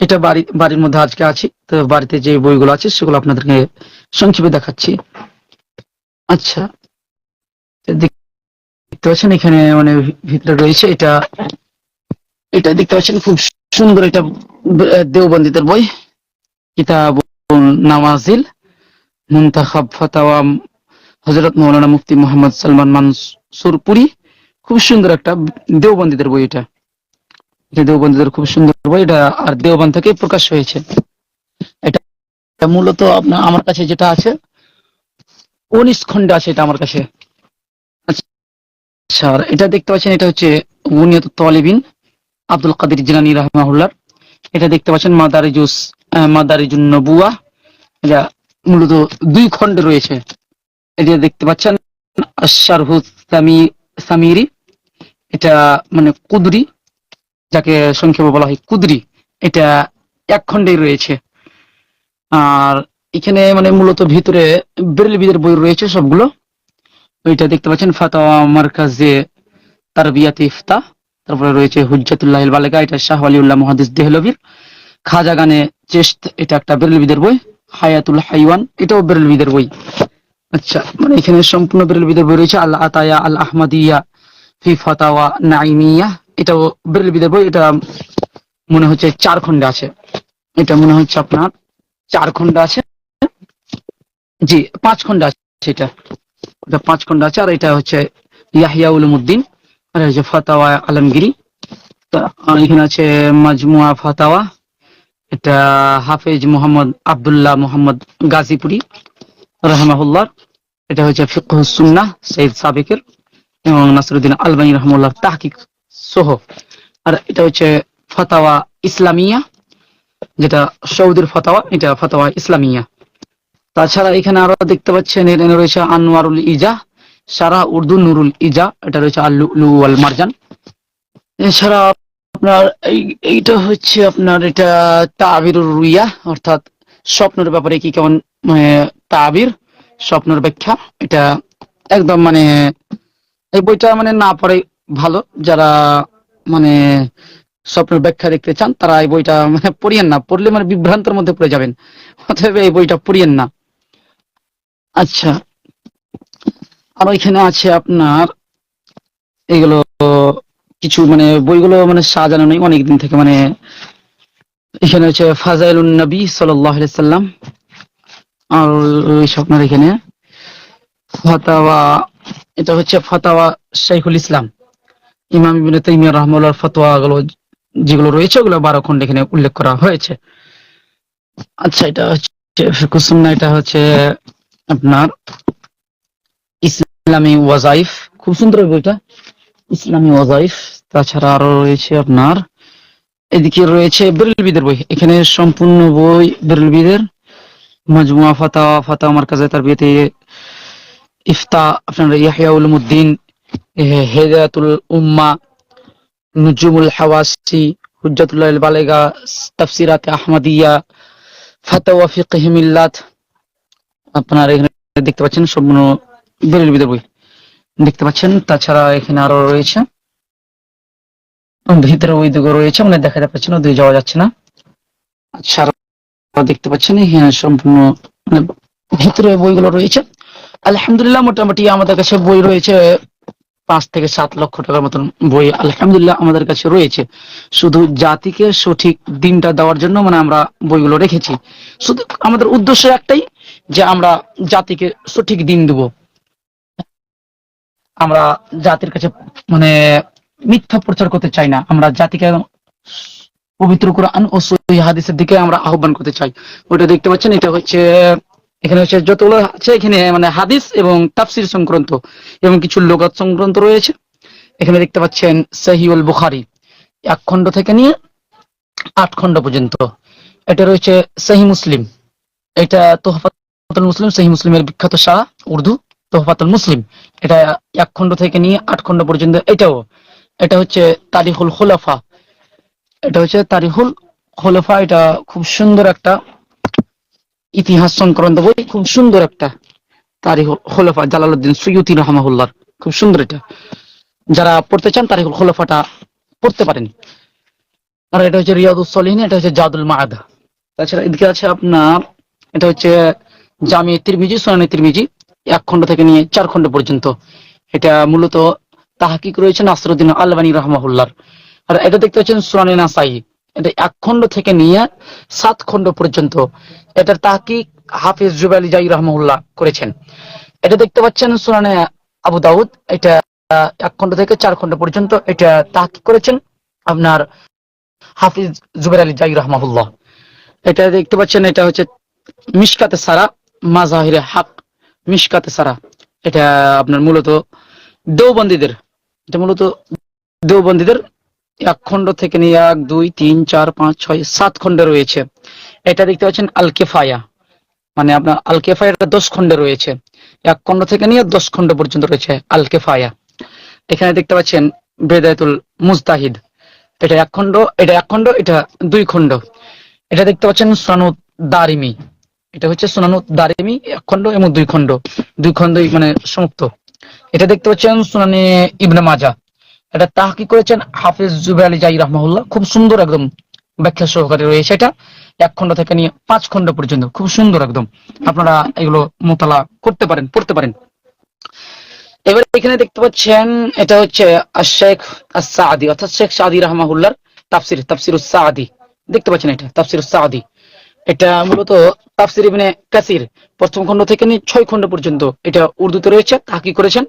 এটা বাড়ি, বাড়ির মধ্যে আজকে আছি। তো বাড়িতে যে বইগুলো আছে, সেগুলো আপনাদেরকে সংক্ষেপে দেখাচ্ছি। আচ্ছা দেখতে পাচ্ছেন এখানে মানে ভিতরে রয়েছে এটা এটা দেখতে পাচ্ছেন খুব সুন্দর এটা দেওবন্দীদের বই। কিতাব নামাজিল, মুন্তাখাব ফাতাওয়া হজরত মৌলানা মুফতি মোহাম্মদ সালমান মানসুরপুরি। খুব সুন্দর একটা দেওবন্দীদের বই এটা। এটা খুব সুন্দর বই, এটা আর দেওবন্দ থেকেই প্রকাশ হয়েছে। এটা মূলত আপনার আমার কাছে যেটা আছে, উনিশ খন্ডে আছে এটা আমার কাছে। আচ্ছা এটা দেখতে পাচ্ছেন, এটা হচ্ছে বুনিয়ত তলিবিন আব্দুল কাদের জিলানি রাহমাহুল্লাহ এটা দেখতে পাচ্ছেন, মাদারিজুস মাদারিজুন নবুয়া এটা মূলত দুই খণ্ডে রয়েছে। এটা দেখতে পাচ্ছেন আশারহু সামি, সামিরি। এটা মানে কুদরি যাকে সংক্ষেপে বলা হয় কুদরি, এটা এক খণ্ডেই রয়েছে। আর এখানে মানে মূলত ভিতরে বেরেলবিদের বই রয়েছে সবগুলো। ওইটা দেখতে পাচ্ছেন, ফাতাওয়া মার্কাজে তারবিয়াত ইফতা। তারপরে রয়েছে হুজ্জাতুল্লাহ বালেকা এটা শাহ আলিউল্লাহ মহাদিস দেহলবির। খাজা গানে চেস্ট এটা একটা বেরেলবিদের বই। হায়াতুল হাইওয়ান, এটাও বেরেলবিদের বই। আচ্ছা মানে এখানে সম্পূর্ণ বেরেলবিদের বই রয়েছে আল আতায়া আল আহমদিয়া ফি ফাতাওয়া নাইমিয়া এটাও বেরেলবিদের বই এটা মনে হচ্ছে চার খণ্ডে আছে। এটা মনে হচ্ছে আপনার চার খণ্ডে আছে। জি, পাঁচ খণ্ডে আছে এটা। এটা পাঁচ খণ্ড আছে, আর এটা হচ্ছে ইয়াহিয়া উলুমুদ্দিন, আর হচ্ছে ফাতাওয়া আলমগিরি। এখানে আছে মাজমুয়া ফাতাওয়া, এটা হাফেজ মোহাম্মদ আবদুল্লাহ মোহাম্মদ গাজীপুরি, রহমাহুল্লাহ। এটা হচ্ছে ফিকহ সুন্নাহ সৈয়দ সাবেকের এবং নাসরুদ্দিন আলবানী রহমুল্লাহ তাহকিক। সহ আর এটা হচ্ছে ফাতাওয়া ইসলামিয়া যেটা সৌদির ফাতাওয়া এটা ফাতাওয়া ইসলামিয়া। তাছাড়া এখানে আরও দেখতে পাচ্ছেন এখানে রয়েছে আনোয়ারুল ইজা সারা উর্দু নুরুল ইজা এটা রয়েছে আল্লু আল মারজান। এছাড়া আপনার এই এইটা হচ্ছে আপনার এটা তাবিরুর রুইয়া অর্থাৎ স্বপ্নের ব্যাপারে কি কেমন মানে, তাবির স্বপ্নের ব্যাখ্যা এটা একদম মানে এই বইটা মানে না পড়ে ভালো। যারা মানে স্বপ্নের ব্যাখ্যা দেখতে চান, তারা এই বইটা মানে পড়িয়েন না। পড়লে মানে বিভ্রান্তের মধ্যে পড়ে যাবেন। অতএব এই বইটা পড়িয়েন না। আচ্ছা। আর ওইখানে আছে আপনার, এগুলো কিছু মানে বইগুলো মানে সাজানো নেই অনেকদিন থেকে মানে এখানে হচ্ছে ফাজাইলুন নবী আলাইহি সাল্লাম। আর রয়েছে আপনার এখানে ফাতাওয়া, এটা হচ্ছে ফাতাওয়া শাইখুল ইসলাম। ইমাম ইবনে তাইমিয়া রাহমাহুল্লাহর ফতোয়া গুলো যেগুলো রয়েছে, ওগুলো বারো খন্ড এখানে উল্লেখ করা হয়েছে। আচ্ছা এটা হচ্ছে ফিকহুস সুন্নাহ, এটা হচ্ছে আপনার ইসলামী ওয়াজাইফ খুব সুন্দর বইটা ইসলামী ওয়াজাইফ তাছাড়া আরও রয়েছে আপনার, এদিকে রয়েছে বেরেলবিদের বই। এখানে সম্পূর্ণ বই বেরেলবিদের। মজমুয়া ফাতা ফাতাওয়া মার্কাজে তার বিয়েতে ইফতা, আপনার ইয়াহিয়া উলুমুদ্দিন হেদায়াতুল উম্মা নুজুমুল হাওয়াসি হুজ্জাতুল্লাহ আল বালেগা তাফসিরাত আহমদিয়া, ফাতাওয়া ফিকহ মিল্লাত আপনার এখানে দেখতে পাচ্ছেন সম্পূর্ণ বেরেলবিদের বই। দেখতে পাচ্ছেন, তাছাড়া এখানে আরও রয়েছে। ভিতরে ওই দিকে রয়েছে মানে দেখা যাচ্ছে না ওই যাওয়া যাচ্ছে না। আচ্ছা দেখতে পাচ্ছেন, এখানে সম্পূর্ণ মানে ভিতরে বইগুলো রয়েছে। আলহামদুলিল্লাহ, মোটামুটি আমাদের কাছে বই রয়েছে পাঁচ থেকে সাত লক্ষ টাকার মতন বই আলহামদুলিল্লাহ আমাদের কাছে রয়েছে। শুধু জাতিকে সঠিক দিনটা দেওয়ার জন্য মানে আমরা বইগুলো রেখেছি। শুধু আমাদের উদ্দেশ্য একটাই যে আমরা জাতিকে সঠিক দিন দেব। আমরা জাতির কাছে মানে মিথ্যা প্রচার করতে চাই না। আমরা জাতিকে পবিত্র কোরআন ও সহিহ হাদিসের দিকে আমরা আহ্বান করতে চাই। ওটা দেখতে পাচ্ছেন, এটা হচ্ছে এখানে হচ্ছে যতগুলো আছে, এখানে মানে হাদিস এবং তাফসির সংক্রান্ত এবং কিছু লোগাত সংক্রান্ত রয়েছে। এখানে দেখতে পাচ্ছেন সহিউল বুখারি। এক খণ্ড থেকে নিয়ে আট খণ্ড পর্যন্ত। এটা রয়েছে সহি মুসলিম। এটা তোহফাতুল মুসলিম, সহি মুসলিমের বিখ্যাত শাহ, উর্দু, তোহফাতুল মুসলিম। এটা এক খণ্ড থেকে নিয়ে আট খণ্ড পর্যন্ত। এটাও, এটা হচ্ছে তারিখুল খোলাফা। এটা হচ্ছে তারিখুল খোলাফা। এটা খুব সুন্দর একটা ইতিহাস সংক্রান্ত বই, খুব সুন্দর একটা তারিখুল খোলাফা জালালউদ্দিন সৈয়দি রহমাহুল্লাহ, খুব সুন্দর এটা। যারা পড়তে চান তারিখুল খোলাফাটা পড়তে পারেন। আর এটা হচ্ছে রিয়াদুস সলিহিন, এটা হচ্ছে জাদুল মাদ তাছাড়া এদিকে আছে আপনার, এটা হচ্ছে জামি তিরমিজি, সোনানি তিরমিজি, এক খণ্ড থেকে নিয়ে চার খণ্ড পর্যন্ত। এটা মূলত তাহাকিক রয়েছে নাসরুদ্দিন আলবানী রহমাহুল্লার। আর এটা দেখতে পাচ্ছেন সোনানি নাসাই। এটা এক খণ্ড থেকে নিয়ে সাত খণ্ড পর্যন্ত। এটার তাহাকিক হাফিজ জুবালি জাই রহমাহুল্লাহ করেছেন। এটা দেখতে পাচ্ছেন সোনানে আবু দাউদ, এটা এক খণ্ড থেকে চার খণ্ড পর্যন্ত এটা তাহাকিক করেছেন আপনার হাফিজ জুবের আলী জাই রহমাহুল্লাহ। এটা দেখতে পাচ্ছেন, এটা হচ্ছে মিশকাতে সারা, মাজাহিরে হাক মিশকাতে সারা। এটা আপনার মূলত দেওবন্দীদের, এটা মূলত দেওবন্দীদের এক খণ্ড থেকে নিয়ে এক, দুই, তিন, চার, পাঁচ, ছয়, সাত খণ্ডে রয়েছে। এটা দেখতে পাচ্ছেন আল কেফায়া মানে আপনার আল কেফায়াটা দশ খণ্ডে রয়েছে। এক খণ্ড থেকে নিয়ে দশ খণ্ড পর্যন্ত রয়েছে আল কেফায়া এখানে দেখতে পাচ্ছেন বেদায়তুল মুস্তাহিদ এটা এক খণ্ড, এটা এক খণ্ড, এটা দুই খণ্ড। এটা দেখতে পাচ্ছেন সোনানুত দারিমি। এটা হচ্ছে সোনানুত দারিমি, এক খণ্ড এবং দুই খণ্ড। দুই খণ্ডই মানে সমাপ্ত। এটা দেখতে পাচ্ছেন সোনানি ইবনে মাজা। এটা তাহকি করেছেন হাফিজ জুবে আলী জাই রহমাহুল্লাহ। খুব সুন্দর একদম ব্যাখ্যা সহকারে রয়েছে এটা। এক খণ্ড থেকে নিয়ে পাঁচ খণ্ড পর্যন্ত। খুব সুন্দর একদম। আপনারা এগুলো মোতালা করতে পারেন, পড়তে পারেন। এবার এখানে দেখতে পাচ্ছেন, এটা হচ্ছে শেখ সাদি অর্থাৎ শেখ সাদি রহমাহুল্লার তাফসির তাফসির সাদি দেখতে পাচ্ছেন এটা, তাফসির সাদি এটা মূলত তাফসির ইবনে কাসির। প্রথম খন্ড থেকে নিয়ে ছয় খন্ড পর্যন্ত এটা উর্দুতে রয়েছে তাহকি করেছেন।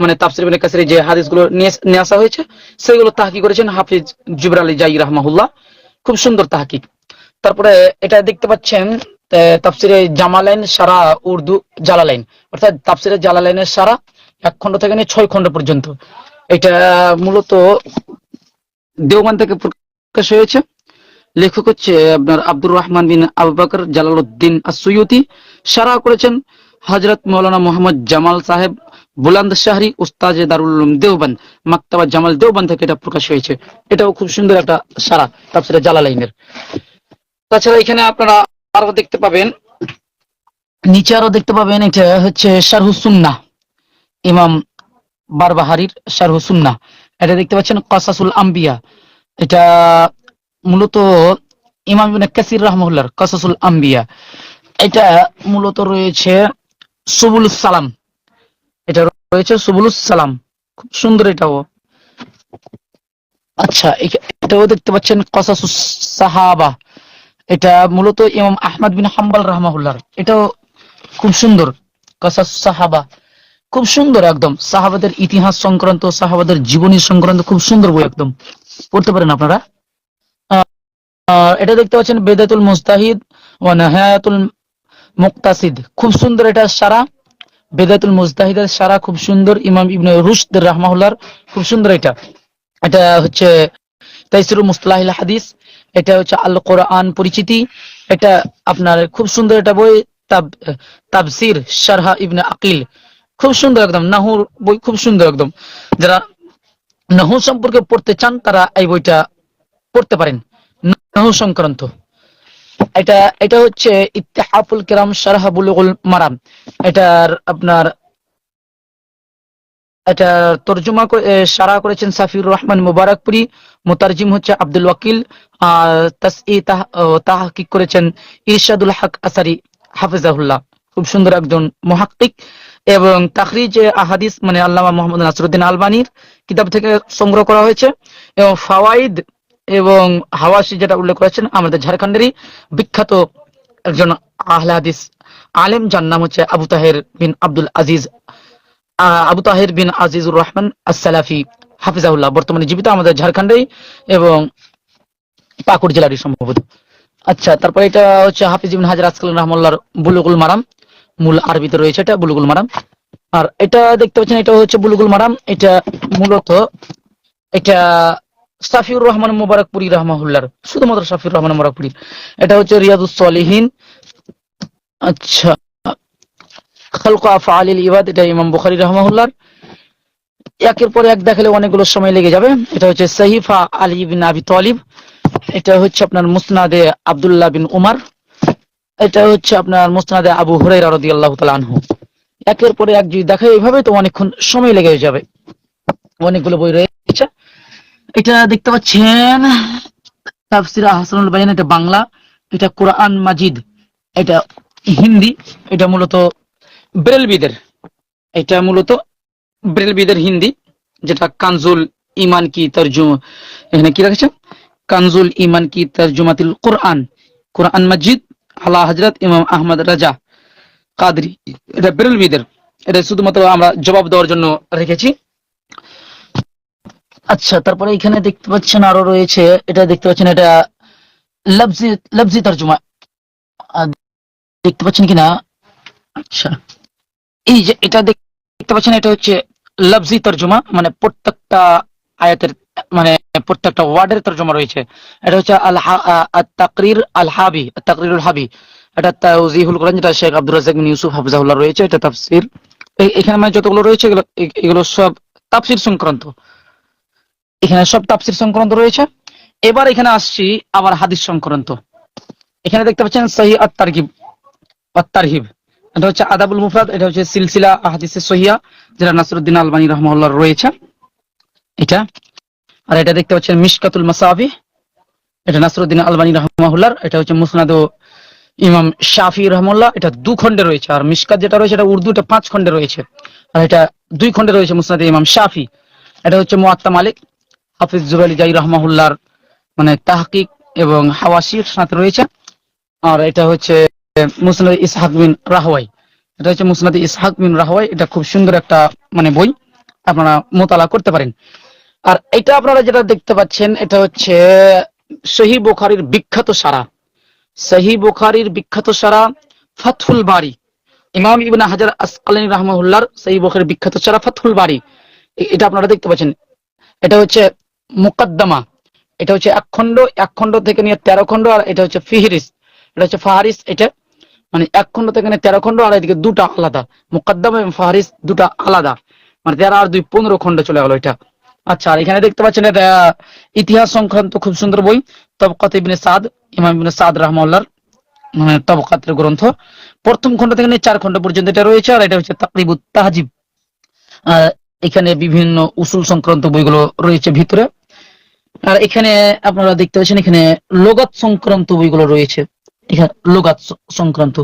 মানে তাফসির ইবনে কাসির যে হাদিসগুলো নিয়ে আসা হয়েছে সেগুলো তাহকি করেছেন হাফিজ জুবর আলী জাই রহমাহুল্লাহ। খুব সুন্দর তাহকিক। তারপরে এটা দেখতে পাচ্ছেন তাফসিরে জামালাইন সারা উর্দু জালালাইন। অর্থাৎ তাফসিরে জালালাইনের সারা এক খণ্ড থেকে নিয়ে ছয় খণ্ড পর্যন্ত। এটা মূলত দেওবান থেকে প্রকাশ হয়েছে। লেখক হচ্ছে আপনার Abdur Rahman bin Abu Bakr Jalaluddin Asuyuti সারা করেছেন হজরত মৌলানা মোহাম্মদ জামাল সাহেব বুলান্দ শাহরি, উস্তাজে দারুল উলুম দেওবান মাক্তাবা জামাল দেওবান থেকে এটা প্রকাশ হয়েছে। এটাও খুব সুন্দর একটা সারা তাফসিরে জালালাইনের। তাছাড়া এখানে আপনারা আরও দেখতে পাবেন, নিচে আরও দেখতে পাবেন, এটা হচ্ছে শারহুসুন্না ইমাম বারবাহারির শারহুসুন্না এটা দেখতে পাচ্ছেন কাসাসুল আম্বিয়া। এটা মূলত ইমাম কাসির রহমুল্লাহর কাসাসুল আম্বিয়া। এটা মূলত রয়েছে সুবুলুস সালাম। এটা রয়েছে সুবুলুস সালাম। খুব সুন্দর এটাও। আচ্ছা এটাও দেখতে পাচ্ছেন কসাসুস সাহাবা। এটা মূলত ইমাম আহমদ বিন হাম্বাল রহমাহুল্লাহর। এটাও খুব সুন্দর কসাস সাহাবা। খুব সুন্দর একদম। সাহাবাদের ইতিহাস সংক্রান্ত, সাহাবাদের জীবনী সংক্রান্ত খুব সুন্দর বই একদম। পড়তে পারেন আপনারা। এটা দেখতে পাচ্ছেন বেদাতুল মুস্তাহিদ ও নাহায়াতুল মুক্তাসিদ। খুব সুন্দর এটা সারা। বেদাতুল মুস্তাহিদের সারা খুব সুন্দর ইমাম ইবনে রুশদ রাহমাহুল্লাহর, খুব সুন্দর এটা। এটা হচ্ছে তাইসিরুল মুস্তালাহিল হাদিস, এটা হচ্ছে আল কোরআন পরিচিতি, এটা আপনার খুব সুন্দর এটা বই, তাব, তাবসির সারহা ইবনে আকিল, খুব সুন্দর একদম, নাহুর বই খুব সুন্দর একদম। যারা নাহু সম্পর্কে পড়তে চান, তারা এই বইটা পড়তে পারেন। নাহু সংক্রান্ত। এটা এটা হচ্ছে ইত্তেহাফুল কিরাম শারহা বুলুগুল মারাম। এটার আপনার এটা তর্জমা সারা করেছেন সাফিউর রহমান মুবারকপুরি। মোতারজিম হচ্ছে আব্দুল ওয়াকিল। তাহকিক করেছেন ইরশাদুল হক আসারি, হাফিজাহুল্লাহ। খুব সুন্দর একজন মহাক্কিক। এবং তাখরিজ আহাদিস মানে আল্লামা মোহাম্মদ নাসরুদ্দিন আলবানির কিতাব থেকে সংগ্রহ করা হয়েছে। এবং ফাওয়াইদ এবং হাওয়াসি যেটা উল্লেখ করেছেন, আমাদের ঝাড়খণ্ডেরই বিখ্যাত একজন আহলে হাদিস আলেম, যার নাম হচ্ছে আবু তাহের বিন আব্দুল আজিজ। আবু তাহের বিন আজিজুর রহমান আসসালাফি হাফিজাউল্লাহ বর্তমানে জীবিত আমাদের ঝাড়খণ্ডেই এবং পাকুড় জেলারই সম্ভবত। আচ্ছা তারপর এটা হচ্ছে হাফিজ ইবিন হাজার আজকাল রহমুল্লাহর বুলুগুল মারাম। মূল আরবিতে রয়েছে এটা বুলুগুল মারাম। আর এটা দেখতে পাচ্ছেন, এটা হচ্ছে বুলুগুল মারাম। এটা মূলত এটা সাফিউর রহমান মুবারকপুরি রহমাহুল্লার, শুধুমাত্র সাফিউর রহমান মুবারকপুরি। এটা হচ্ছে রিয়াদুস সলিহিন। আচ্ছা খালক আফআলিল ইবাদ, এটা ইমাম বুখারী রহমাহুল্লার। একের এক দেখালে অনেকগুলো সময় লেগে যাবে। এটা হচ্ছে সাহিফা আলী বিন আবি তালিব। এটা হচ্ছে আপনার মুসনাদে আব্দুল্লাহ বিন উমার। এটা হচ্ছে আপনার মুসনাদে আবু আনহু। একের পরে এক যদি দেখায় এইভাবে, তো অনেকক্ষণ সময় লেগে যাবে। অনেকগুলো বই রয়েছে। এটা দেখতে পাচ্ছেন? তাফসির হাসানুল বায়ান, এটা বাংলা, এটা কোরআন মাজিদ, এটা হিন্দি, এটা মূলত ব্রেলবিদের, এটা মূলত ব্রেলবিদের হিন্দি, যেটা কানজুল ইমান কি তর্জুমা, এখানে কি রাখছে কানজুল ইমান কি তর্জুমাতিল কোরআন কোরআন মাজিদ আলা হজরত ইমাম আহমদ রাজা কাদরি, এটা ব্রেলবিদের, এটা শুধুমাত্র আমরা জবাব দেওয়ার জন্য রেখেছি। আচ্ছা তারপরে এখানে দেখতে পাচ্ছেন আরও রয়েছে, এটা দেখতে পাচ্ছেন, এটা লফজি লফজি তর্জমা। দেখতে পাচ্ছেন কিনা? আচ্ছা। এই যে এটা দেখ- দেখতে পাচ্ছেন, এটা হচ্ছে লফজি তর্জমা মানে প্রত্যেকটা আয়াতের মানে প্রত্যেকটা ওয়ার্ডের তর্জমা রয়েছে। এটা হচ্ছে আল তাকরির আল হাবি তাকরিরুল হাবি। এটা তাওজিহুল কোরআন, যেটা শেখ আব্দুর রাজাক বিন ইউসুফ হাফিজাহুল্লাহ রয়েছে, এটা তাফসির। এখানে মানে যতগুলো রয়েছে, এগুলো এগুলো সব তাফসির সংক্রান্ত। এখানে সব তাফসির সংক্রান্ত রয়েছে। এবার এখানে আসছি আবার হাদিস সংক্রান্ত। এখানে দেখতে পাচ্ছেন সহি আত্মারহিব এটা হচ্ছে আদাবুল মুফরাদ, এটা হচ্ছে সিলসিলা হাদিসের সহিয়া, যেটা নাসরুদ্দিন আলবানী রহমাল্লাহ রয়েছে। এটা, আর এটা দেখতে পাচ্ছেন মিশকাতুল মাসাবি এটা নাসরুদ্দিন আলবানী রহমাহুল্লার এটা হচ্ছে মুসনাদ ইমাম শাফি রহমুল্লাহ এটা দু খণ্ডে রয়েছে। আর মিশকাত যেটা রয়েছে, এটা উর্দু এটা পাঁচ খণ্ডে রয়েছে। আর এটা দুই খণ্ডে রয়েছে মুসনাদ ইমাম শাফি। এটা হচ্ছে মুআত্তা মালিক হাফিজ জুবাইল জাই রহমাহুল্লার মানে তাহকিক এবং হাওয়াসির সাথে রয়েছে। আর এটা হচ্ছে মুসনাদ ইসহাক বিন রাহওয়াই। এটা হচ্ছে মুসনাদ ইসহাক বিন রাহওয়াই। এটা খুব সুন্দর একটা মানে বই। আপনারা মোতালা করতে পারেন। আর এটা আপনারা যেটা দেখতে পাচ্ছেন, এটা হচ্ছে সহি বুখারীর বিখ্যাত সারা। সহি বুখারীর বিখ্যাত সারা ফাতহুল বাড়ি ইমাম ইবনে হাজার আসকালানি রাহমাহুল্লাহর সহি বুখারীর বিখ্যাত সারা ফাতহুল বাড়ি এটা আপনারা দেখতে পাচ্ছেন। এটা হচ্ছে মুকদ্দমা। এটা হচ্ছে এক খণ্ড এক খণ্ড থেকে নিয়ে তেরো খণ্ড, আর এটা হচ্ছে ফিহরিস। এটা হচ্ছে ফাহারিস, এটা মানে এক খণ্ড থেকে নিয়ে তেরো খণ্ড, আর এদিকে দুটা আলাদা। মুকদ্দমা এবং ফাহারিস দুটা আলাদা। মানে তেরো আর দুই পনেরো খণ্ড চলে গেল এটা। আচ্ছা আর এখানে দেখতে পাচ্ছেন এটা ইতিহাস সংক্রান্ত খুব সুন্দর বই, তবকাত ইবনে সাদ, ইমাম ইবনে সাদ রহমাল্লার মানে তবকাতের গ্রন্থ। প্রথম খণ্ড থেকে নিয়ে চার খণ্ড পর্যন্ত এটা রয়েছে, আর এটা হচ্ছে তাকরিবুত তাহজিব। এখানে বিভিন্ন উসুল সংক্রান্ত বইগুলো রয়েছে ভিতরে। আর এখানে আপনারা দেখতে পাচ্ছেন এখানে লোগাত সংক্রান্ত বইগুলো রয়েছে। এখানে লোগাত সংক্রান্ত।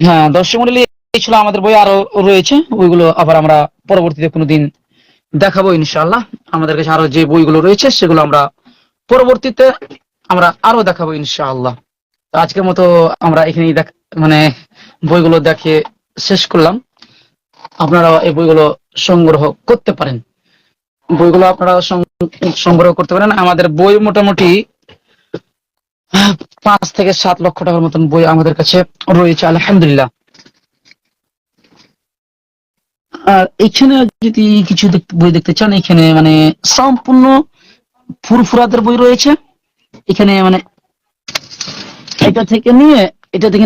হ্যাঁ দর্শক মন্ডলী, এই ছিল আমাদের বই আরও রয়েছে। ওইগুলো আবার আমরা পরবর্তীতে কোনোদিন দেখাবো ইনশাআল্লাহ। আমাদের কাছে আরও যে বইগুলো রয়েছে, সেগুলো আমরা পরবর্তীতে আমরা আরও দেখাবো ইনশাআল্লাহ। আজকের মতো আমরা এখানেই দেখ মানে বইগুলো দেখে শেষ করলাম। আপনারা এই বইগুলো সংগ্রহ করতে পারেন। বইগুলো আপনারা সংগ্রহ করতে পারেন। আমাদের বই মোটামুটি পাঁচ থেকে সাত লক্ষ টাকার মতন বই আমাদের কাছে রয়েছে, আলহামদুলিল্লাহ। আর এখানে যদি কিছু বই দেখতে চান, এখানে মানে সম্পূর্ণ ফুরফুরাদের বই রয়েছে। এখানে মানে এটা থেকে নিয়ে, এটা থেকে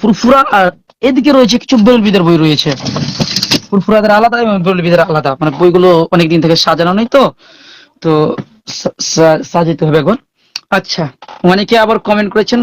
ফুরফুরা আর এদিকে রয়েছে কিছু বেলবিদের বই রয়েছে। ফুরফুরাদের আলাদা এবং বেলবিদের আলাদা। মানে বইগুলো অনেকদিন থেকে সাজানো নেই তো। তো সাজাতে হবে এখন। আচ্ছা অনেকে আবার কমেন্ট করেছেন